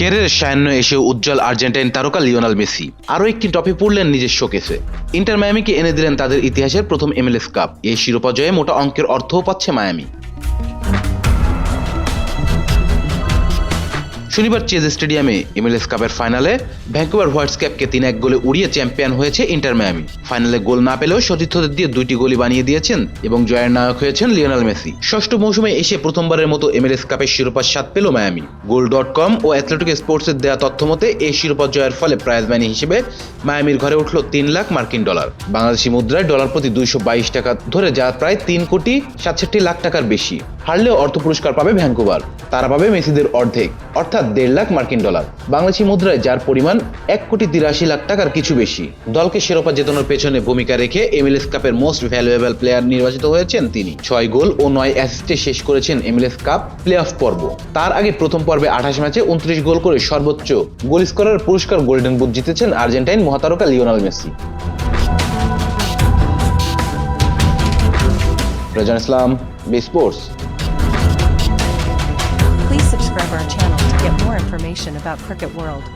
কেরিয়ারের সায়ান্ন এসে উজ্জ্বল আর্জেন্টাইন তারকা লিওনাল মেসি। আরও একটি টপে পড়লেন নিজের শোকেসে। ইন্টার মায়ামিকে এনে দিলেন তাদের ইতিহাসের প্রথম এমএলএস কাপ। এই শিরোপা জয়ে মোটা অঙ্কের অর্থও পাচ্ছে মায়ামি। শনিবার চেজ স্টেডিয়ামে এমএলএস কাপের ফাইনালে ভ্যাঙ্কুভার হোয়াইটস ক্যাপকে তিন এক গোলে উড়িয়ে চ্যাম্পিয়ন হয়েছে ইন্টার মায়ামি। ফাইনালে গোল না পেলেও সতীর্থদের দিয়ে দুইটি গোলই বানিয়ে দিয়েছেন এবং জয়ের নায়ক হয়েছেন লিওনাল মেসি। ষষ্ঠ মৌসুমে এসে প্রথমবারের মতো এমএলএস কাপের শিরোপার স্বাদ পেল মায়ামি। গোল ডট কম ও অ্যাথলেটিক স্পোর্টসের দেওয়া তথ্য মতে, এই শিরোপা জয়ের ফলে প্রাইজ মানি হিসেবে মায়ামির ঘরে উঠল তিন লাখ মার্কিন ডলার। বাংলাদেশি মুদ্রায় ডলার প্রতি দুইশো বাইশ টাকা ধরে যা প্রায় তিন কোটি সাতষট্টি লাখ টাকার বেশি। হারলেও অর্থ পুরস্কার পাবে ভ্যাঙ্কুভার তারা পাবে মেসিদের অর্ধেক, অর্থাৎ দেড় লাখ মার্কিন ডলার। বাংলাদেশি মুদ্রায় যার পরিমাণ এক কোটি তিরাশি লাখ টাকার কিছু বেশি। দলকে শিরোপা জেতানোর পেছনে ভূমিকা রেখে এমএলএস কাপের মোস্ট ভ্যালুয়েবল প্লেয়ার নির্বাচিত হয়েছেন তিনি। ছয় গোল ও নয় অ্যাসিস্টে শেষ করেছেন এমএলএস কাপ প্লে অফ পর্ব। তার আগে প্রথম পর্বে আঠাশ ম্যাচে উনত্রিশ গোল করে সর্বোচ্চ গোল স্কোরার পুরস্কার গোল্ডেন বুট জিতেছেন Argentine মহাতারকা Lionel Messi. Rezan Islam, B sports. Information about Cricket World.